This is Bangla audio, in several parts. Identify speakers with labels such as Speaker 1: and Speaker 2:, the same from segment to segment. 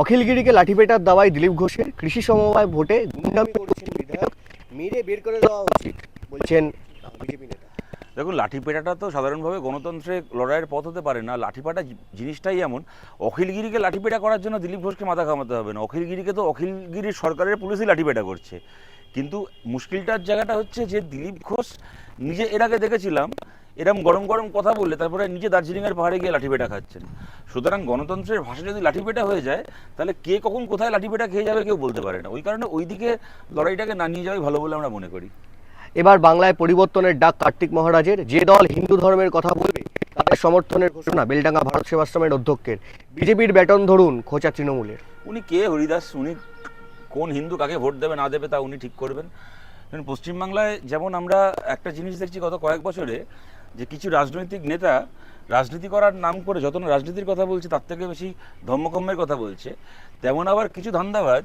Speaker 1: অখিলগিরিকে লাঠিপেটার দাওয়ায় দিলীপ ঘোষের কৃষি সমবায় ভোটে গুন্ডামি করেছেন বিধায়ক মেরে বের করে দেওয়া উচিত, বলছেন বিজেপি নেতা।
Speaker 2: দেখুন লাঠি পেটাটা তো সাধারণভাবে গণতন্ত্রে লড়াইয়ের পথ হতে পারে না। লাঠিপাটা জিনিসটাই এমন অখিলগিরিকে লাঠিপেটা করার জন্য দিলীপ ঘোষকে মাথা ঘামাতে হবে না। অখিলগিরিকে তো অখিলগিরির সরকারের পুলিশই লাঠিপেটা করছে। কিন্তু মুশকিলটার জায়গাটা হচ্ছে যে দিলীপ ঘোষ, নিজে এর আগে দেখেছিলাম এরম গরম গরম কথা বললে তারপরে নিজে দার্জিলিংয়ের পাহাড়ে গিয়ে লাঠিপেটা খাচ্ছেন। সুতরাং গণতন্ত্রের ভাষা যদি লাঠিপেটা হয়ে যায় তাহলে কে কখন কোথায় লাঠিপেটা খেয়ে যাবে কেউ বলতে পারে না। ওই কারণে ওই দিকে লড়াইটাকে না নিয়ে যাওয়াই ভালো বলে আমরা মনে করি।
Speaker 1: এবার বাংলায় পরিবর্তনের ডাক কার্তিক মহারাজের। যে দল হিন্দু ধর্মের কথা বলবে তাদের সমর্থনের ঘোষণা বেলডাঙ্গা ভারত সেবাশ্রমের অধ্যক্ষের। বিজেপির ব্যাটন ধরুন খোঁচা তৃণমূলের।
Speaker 2: উনি কে হরিদাস? উনি কোন হিন্দু কাকে ভোট দেবে না দেবে তা উনি ঠিক করবেন। পশ্চিমবাংলায় যেমন আমরা একটা জিনিস দেখছি গত কয়েক বছরে যে কিছু রাজনৈতিক নেতা রাজনীতি করার নাম করে যত না রাজনীতির কথা বলছে, তার থেকে বেশি ধর্মকম্মের কথা বলছে, তেমন আবার কিছু ধান্দাবাজ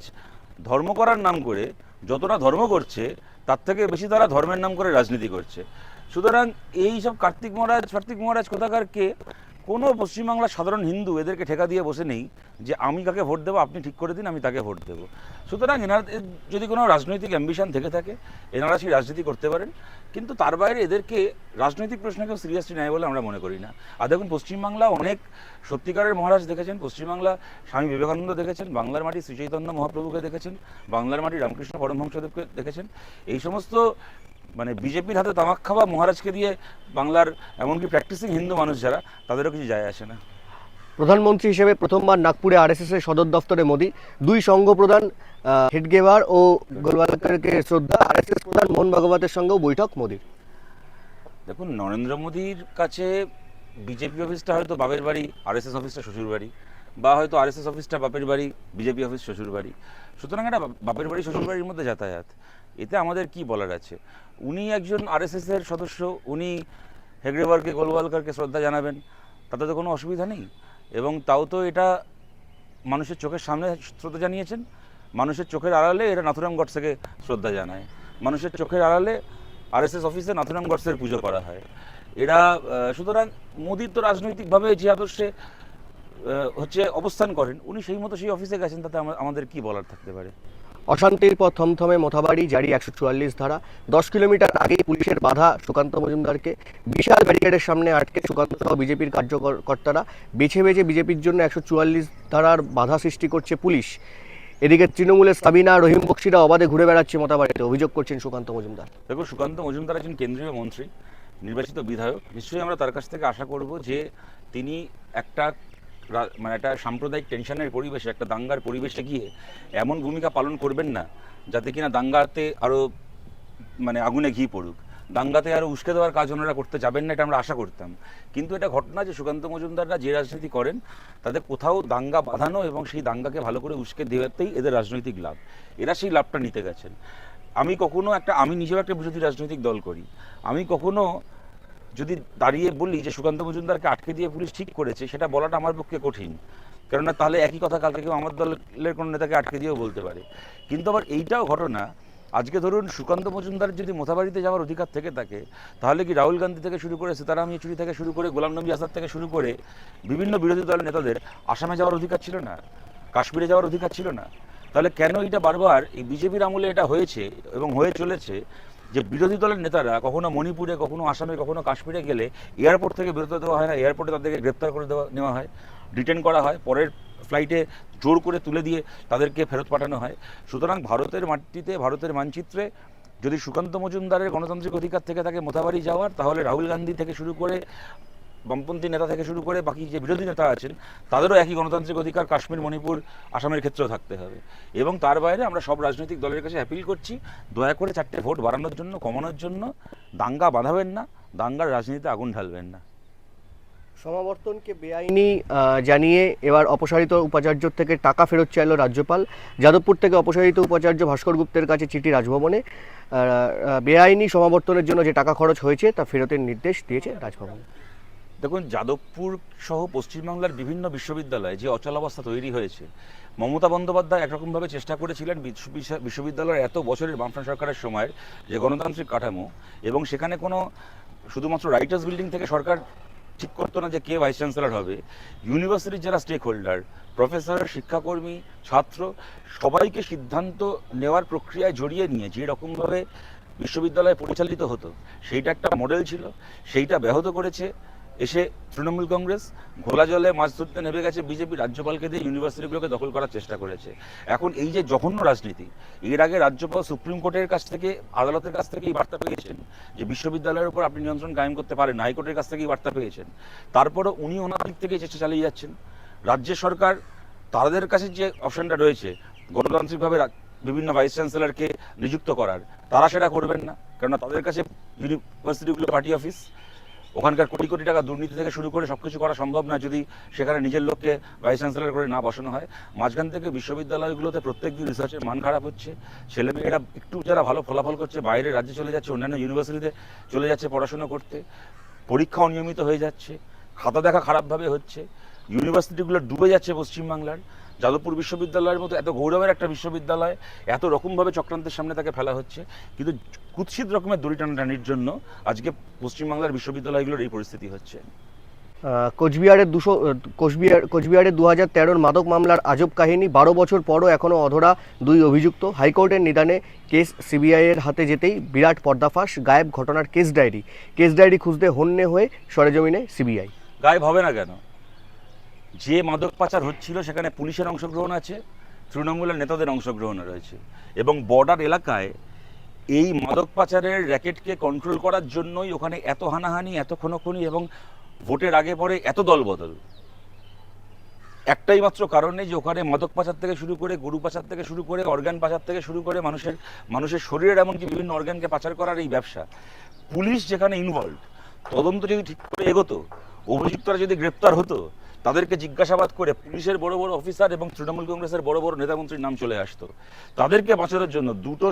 Speaker 2: ধর্ম করার নাম করে যতটা ধর্ম করছে, তার থেকে বেশি তারা ধর্মের নাম করে রাজনীতি করছে। সুতরাং এই সব কার্তিক মহারাজ কার্তিক মহারাজ কোথাকার কে? কোনো পশ্চিমবাংলার সাধারণ হিন্দু এদেরকে ঠেকা দিয়ে বসে নেই যে আমি কাকে ভোট দেবো, আপনি ঠিক করে দিন, আমি তাকে ভোট দেবো। সুতরাং এনার যদি কোনো রাজনৈতিক অ্যাম্বিশন থেকে থাকে, এনারা সেই রাজনীতি করতে পারেন। কিন্তু তার বাইরে এদেরকে রাজনৈতিক প্রশ্নকেও সিরিয়াসলি নেয় বলে আমরা মনে করি না। আর দেখুন, পশ্চিমবাংলা অনেক সত্যিকারের মহারাজ দেখেছেন, পশ্চিমবাংলা স্বামী বিবেকানন্দ দেখেছেন, বাংলার মাটি শ্রীচৈতন্য মহাপ্রভুকে দেখেছেন, বাংলার মাটি রামকৃষ্ণ পরমহংসদেবকে দেখেছেন। এই সমস্ত মানে বিজেপির হাতে তামাক খাওয়া মহারাজকে দিয়ে বাংলার এমনকি প্র্যাকটিসিং হিন্দু মানুষ যারা তাদেরও কিছু যায় আসে না।
Speaker 1: প্রধানমন্ত্রী হিসেবে প্রথমবার নাগপুরে আরএসএস এর সদর দফতরে মোদী দুই সংঘ প্রধান হেডগেভার ও গোলওয়ালকারকে শ্রদ্ধা আরএসএস প্রধান মোহন ভাগবতের সঙ্গেও বৈঠক মোদীর।
Speaker 2: দেখুন নরেন্দ্র মোদীর কাছে বিজেপি অফিসটা হয়তো বাপের বাড়ি আরএসএস অফিসটা শ্বশুর বাড়ি বা হয়তো আরএসএস অফিসটা বাপের বাড়ি বিজেপি অফিস শ্বশুর বাড়ি। সুতরাং এটা বাপের বাড়ি শ্বশুর বাড়ির মধ্যে যাতায়াত। এতে আমাদের কি বলার আছে? উনি একজন আরএসএস এর সদস্য, উনি হেগড়েওয়ারকে গোলওয়ালকারকে শ্রদ্ধা জানাবেন, তাতে তো কোনো অসুবিধা নেই। এবং তাও তো এটা মানুষের চোখের সামনে শ্রদ্ধা জানিয়েছেন। মানুষের চোখের আড়ালে এরা নাথুরাম গডসেকে শ্রদ্ধা জানায়। মানুষের চোখের আড়ালে আরএসএস অফিসে নাথুরাম গডসের পুজো করা হয়। এরা সুতরাং মোদীর তো রাজনৈতিকভাবে যে আদর্শে হচ্ছে অবস্থান করেন, উনি সেই মতো সেই অফিসে গেছেন, তাতে আমাদের কি বলার থাকতে পারে?
Speaker 1: অশান্তির পর থমথমে মোথাবাড়ি, জারি একশো চুয়াল্লিশ ধারা। দশ কিলোমিটার আগেই পুলিশের বাধা সুকান্ত মজুমদারকে। বিশাল ব্যারিকেডের সামনে আটকে সুকান্ত সহ বিজেপির কার্যকর্তারা। বেছে বেছে বিজেপির জন্য একশো চুয়াল্লিশ ধারার বাধা সৃষ্টি করছে পুলিশ। এদিকে তৃণমূলের সাবিনা, রহিম বক্সিরা অবাধে ঘুরে বেড়াচ্ছে মতাবাড়িতে অভিযোগ করছেন সুকান্ত মজুমদার।
Speaker 2: দেখো সুকান্ত মজুমদার একজন কেন্দ্রীয় মন্ত্রী, নির্বাচিত বিধায়ক। নিশ্চয়ই আমরা তার কাছ থেকে আশা করব যে তিনি একটা মানে একটা সাম্প্রদায়িক টেনশনের পরিবেশে, একটা দাঙ্গার পরিবেশে গিয়ে এমন ভূমিকা পালন করবেন না, যাতে কিনা দাঙ্গাতে আরও মানে আগুনে ঘি পড়ুক। দাঙ্গাতে আরও উস্কে দেওয়ার কাজ ওনারা করতে যাবেন না, এটা আমরা আশা করতাম। কিন্তু এটা ঘটনা যে সুকান্ত মজুমদাররা যে রাজনীতি করেন তাদের কোথাও দাঙ্গা বাঁধানো এবং সেই দাঙ্গাকে ভালো করে উস্কে দেওয়াতেই এদের রাজনৈতিক লাভ। এরা সেই লাভটা নিতে গেছেন। আমি কখনো একটা, আমি নিজেও একটা বিরোধী রাজনৈতিক দল করি। আমি কখনো যদি দাঁড়িয়ে বলি যে সুকান্ত মজুমদারকে আটকে দিয়ে পুলিশ ঠিক করেছে, সেটা বলাটা আমার পক্ষে কঠিন। কেননা তাহলে একই কথা কালকে কেউ আমার দলের কোনো নেতাকে আটকে দিয়েও বলতে পারে। কিন্তু আবার এইটাও ঘটনা, আজকে ধরুন সুকান্ত মজুমদার যদি মোথাবাড়িতে যাওয়ার অধিকার থেকে থাকে, তাহলে কি রাহুল গান্ধী থেকে শুরু করে সীতারাম ইয়েচুরি থেকে শুরু করে গোলাম নবী আজাদ থেকে শুরু করে বিভিন্ন বিরোধী দলের নেতাদের আসামে যাওয়ার অধিকার ছিল না? কাশ্মীরে যাওয়ার অধিকার ছিল না? তাহলে কেন এটা বারবার এই বিজেপির আমলে এটা হয়েছে এবং হয়ে চলেছে যে বিরোধী দলের নেতারা কখনো মণিপুরে, কখনো আসামে, কখনো কাশ্মীরে গেলে এয়ারপোর্ট থেকে বেরোতে দেওয়া হয় না। এয়ারপোর্টে তাদেরকে গ্রেপ্তার করে দেওয়া, নেওয়া হয়, ডিটেন করা হয়, পরের ফ্লাইটে জোর করে তুলে দিয়ে তাদেরকে ফেরত পাঠানো হয়। সুতরাং ভারতের মাটিতে, ভারতের মানচিত্রে যদি সুকান্ত মজুমদারের গণতান্ত্রিক অধিকার থেকে তাকে মোথাবাড়ি যাওয়ার, তাহলে রাহুল গান্ধী থেকে শুরু করে বামপন্থী নেতা থেকে শুরু করে বাকি যে বিরোধী নেতা আছেন, তাদেরও একই গণতান্ত্রিক অধিকার কাশ্মীর, মণিপুর, আসামের ক্ষেত্রেও থাকতে হবে। এবং তার বাইরে আমরা সব রাজনৈতিক দলের কাছে অ্যাপিল করছি, দয়া করে চারটে ভোট বাড়ানোর জন্য, কমানোর জন্য। দাঙ্গা বাঁধাবেন না, দাঙ্গার রাজনীতিতে আগুন ঢালবেন না।
Speaker 1: সমাবর্তনকে বেআইনি জানিয়ে এবার অপসারিত উপাচার্য থেকে টাকা ফেরত চাইল রাজ্যপাল। যাদবপুর থেকে অপসারিত উপাচার্য ভাস্কর গুপ্তের কাছে চিঠি রাজভবনে। বেআইনি সমাবর্তনের জন্য যে টাকা খরচ হয়েছে, তা ফেরতের নির্দেশ দিয়েছে রাজভবন।
Speaker 2: দেখুন, যাদবপুর সহ পশ্চিমবাংলার বিভিন্ন বিশ্ববিদ্যালয়ে যে অচলাবস্থা তৈরি হয়েছে, মমতা বন্দ্যোপাধ্যায় একরকমভাবে চেষ্টা করেছিলেন বিশ্ব- বিশ্ব- বিশ্ববিদ্যালয়ের এত বছরের বামফ্রন্ট সরকারের সময়ের যে গণতান্ত্রিক কাঠামো এবং সেখানে কোনো শুধুমাত্র রাইটার্স বিল্ডিং থেকে সরকার ঠিক করতো না যে কে ভাইস চ্যান্সেলর হবে। ইউনিভার্সিটির যারা স্টেক হোল্ডার প্রফেসর শিক্ষাকর্মী, ছাত্র, সবাইকে সিদ্ধান্ত নেওয়ার প্রক্রিয়ায় জড়িয়ে নিয়ে যে রকমভাবে বিশ্ববিদ্যালয় পরিচালিত হতো, সেইটা একটা মডেল ছিল, সেইটা ব্যাহত করেছে। এসে তৃণমূল কংগ্রেস ঘোলা জলে মাছ ধরতে নেমে গেছে, বিজেপি রাজ্যপালকে দিয়ে ইউনিভার্সিটিগুলোকে দখল করার চেষ্টা করেছে। এখন এই যে জঘন্য রাজনীতি, এর আগে রাজ্যপাল সুপ্রিম কোর্টের কাছ থেকে, আদালতের কাছ থেকে এই বার্তা পেয়েছেন যে বিশ্ববিদ্যালয়ের উপর আপনি নিয়ন্ত্রণ কায়েম করতে পারেন, হাইকোর্টের কাছ থেকে এই বার্তা পেয়েছেন। তারপরও উনি ওনার দিক থেকে চেষ্টা চালিয়ে যাচ্ছেন। রাজ্য সরকার, তাদের কাছে যে অপশনটা রয়েছে, গণতান্ত্রিকভাবে বিভিন্ন ভাইস চ্যান্সেলরকে নিযুক্ত করার, তারা সেটা করবেন না। কেননা তাদের কাছে ইউনিভার্সিটিগুলো পার্টি অফিস ওখানকার কোটি কোটি টাকা দুর্নীতি থেকে শুরু করে সবকিছু করা সম্ভব না যদি সেখানে নিজের লোককে ভাইস চ্যান্সেলর করে না বসানো হয়। মাঝখান থেকে বিশ্ববিদ্যালয়গুলোতে প্রত্যেক দিন রিসার্চের মান খারাপ হচ্ছে। ছেলেমেয়েরা একটু যারা ভালো ফলাফল করছে, বাইরে রাজ্যে চলে যাচ্ছে, অন্যান্য ইউনিভার্সিটিতে চলে যাচ্ছে পড়াশোনা করতে। পরীক্ষা অনিয়মিত হয়ে যাচ্ছে। খাতা দেখা খারাপভাবে হচ্ছে। ইউনিভার্সিটিগুলো ডুবে যাচ্ছে পশ্চিমবাংলার। যাদবপুর বিশ্ববিদ্যালয়ের মতো এত গৌরবের একটা বিশ্ববিদ্যালয় এত রকমভাবে চক্রান্তের সামনে তাকে ফেলা হচ্ছে কিন্তু কুৎসিত রকমের দড়ি টানাটানির জন্য আজকে পশ্চিমবাংলার বিশ্ববিদ্যালয়গুলোর এই পরিস্থিতি হচ্ছে।
Speaker 1: কোচবিহারের দুশো কোচবিহার কোচবিহারের দু হাজার তেরোর মাদক মামলার আজব কাহিনী বারো বছর পরও এখনও অধরা দুই অভিযুক্ত। হাইকোর্টের নিদানে কেস সিবিআইয়ের হাতে যেতেই বিরাট পর্দাফাশ গায়েব ঘটনার কেস ডায়েরি। কেস ডায়েরি খুঁজতে হন্যে হয়ে সরেজমিনে সিবিআই।
Speaker 2: গায়েব হবে না কেন? যে মাদক পাচার হচ্ছিল সেখানে পুলিশের অংশগ্রহণ আছে, তৃণমূলের নেতাদের অংশগ্রহণ রয়েছে। এবং বর্ডার এলাকায় এই মাদক পাচারের র্যাকেটকে কন্ট্রোল করার জন্যই ওখানে এত হানাহানি, এত খুনোখুনি এবং ভোটের আগে পরে এত দলবদল। একটাই মাত্র কারণে যে ওখানে মাদক পাচার থেকে শুরু করে গরু পাচার থেকে শুরু করে অর্গান পাচার থেকে শুরু করে মানুষের মানুষের শরীরের এমনকি বিভিন্ন অর্গানকে পাচার করার এই ব্যবসা। পুলিশ যেখানে ইনভলভ তদন্ত যদি ঠিক করে এগোতো, অভিযুক্তরা যদি গ্রেপ্তার হতো তাদেরকে জিজ্ঞাসাবাদ করে পুলিশের বড় বড় অফিসার এবং তৃণমূল কংগ্রেসের বড় বড় নেতামন্ত্রীর নাম চলে আসতো। তাদেরকে বাঁচানোর জন্য, দুটো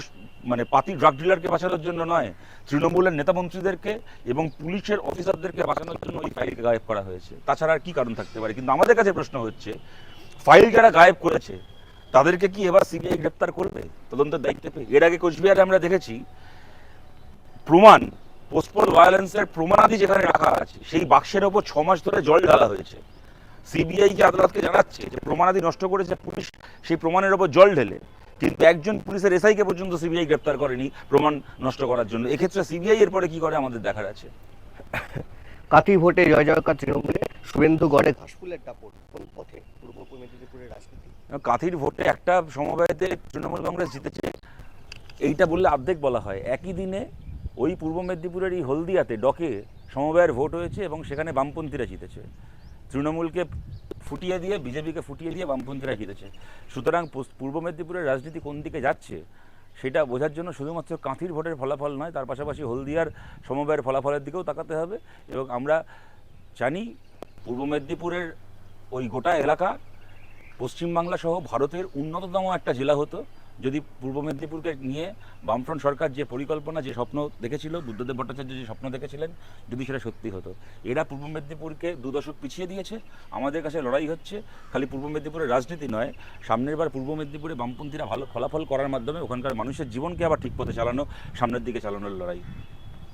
Speaker 2: মানে পাতি ড্রাগ ডিলারকে বাঁচানোর জন্য নয়, তৃণমূলের নেতামন্ত্রীদেরকে এবং পুলিশের অফিসারদেরকে বাঁচানোর জন্য ওই ফাইলকে গায়েব করা হয়েছে। তাছাড়া আর কি কারণ থাকতে পারে? কিন্তু আমাদের কাছে প্রশ্ন হচ্ছে ফাইল যারা গায়েব করেছে, তাদেরকে কি এবার সিবিআই গ্রেপ্তার করবে? তদন্তের দায়িত্ব পেয়ে এর আগে কোচবিহারে আমরা দেখেছি, প্রমাণ পোস্টপল ভায়োলেন্সের প্রমাণাদি যেখানে রাখা আছে, সেই বাক্সের ওপর ছ মাস ধরে জল ঢালা হয়েছে। সিবিআই কে আদালতকে জানাচ্ছে যে প্রমাণাদি নষ্ট করেছে পুলিশ সেই প্রমাণের ওপর জল ঢেলে কিন্তু একজন পুলিশের এসআইকে পর্যন্ত সিবিআই গ্রেপ্তার করেনি প্রমাণ নষ্ট করার জন্য। এক্ষেত্রে সিবিআই এর পরে কি করে আমাদের দেখার আছে?
Speaker 1: কাতি ভোটে জয় জয়কার তৃণমূলে শুভেন্দু গড়ে ঘাসফুলের কোন পথে? পূর্ব মেদিনীপুরের রাজনীতি।
Speaker 2: কাথির ভোটে একটা সমবায়তে তৃণমূল কংগ্রেস জিতেছে। এইটা বললে অর্ধেক বলা হয়। একই দিনে ওই পূর্ব মেদিনীপুরের এই হলদিয়াতে ডকে সমবায়ের ভোট হয়েছে এবং সেখানে বামপন্থীরা জিতেছে। তৃণমূলকে ফুটিয়ে দিয়ে, বিজেপিকে ফুটিয়ে দিয়ে বামপন্থীরা জিতেছে। সুতরাং পূর্ব মেদিনীপুরের রাজনীতি কোন দিকে যাচ্ছে, সেটা বোঝার জন্য শুধুমাত্র কাঁথির ভোটের ফলাফল নয়, তার পাশাপাশি হলদিয়ার সমবায়ের ফলাফলের দিকেও তাকাতে হবে এবং আমরা জানি পূর্ব মেদিনীপুরের ওই গোটা এলাকা, পশ্চিমবাংলা সহ ভারতের উন্নততম একটা জেলা হতো। যদি পূর্ব মেদিনীপুরকে নিয়ে বামফ্রন্ট সরকার যে পরিকল্পনা, যে স্বপ্ন দেখেছিল বুদ্ধদেব ভট্টাচার্য যে স্বপ্ন দেখেছিলেন, যদি সেটা সত্যি হতো। এরা পূর্ব মেদিনীপুরকে দুদশক পিছিয়ে দিয়েছে। আমাদের কাছে লড়াই হচ্ছে। খালি পূর্ব মেদিনীপুরের রাজনীতি নয়, সামনের বার পূর্ব মেদিনীপুরে বামপন্থীরা ভালো ফলাফল করার মাধ্যমে ওখানকার মানুষের জীবনকে আবার ঠিক পথে চালানো, সামনের দিকে চালানোর লড়াই।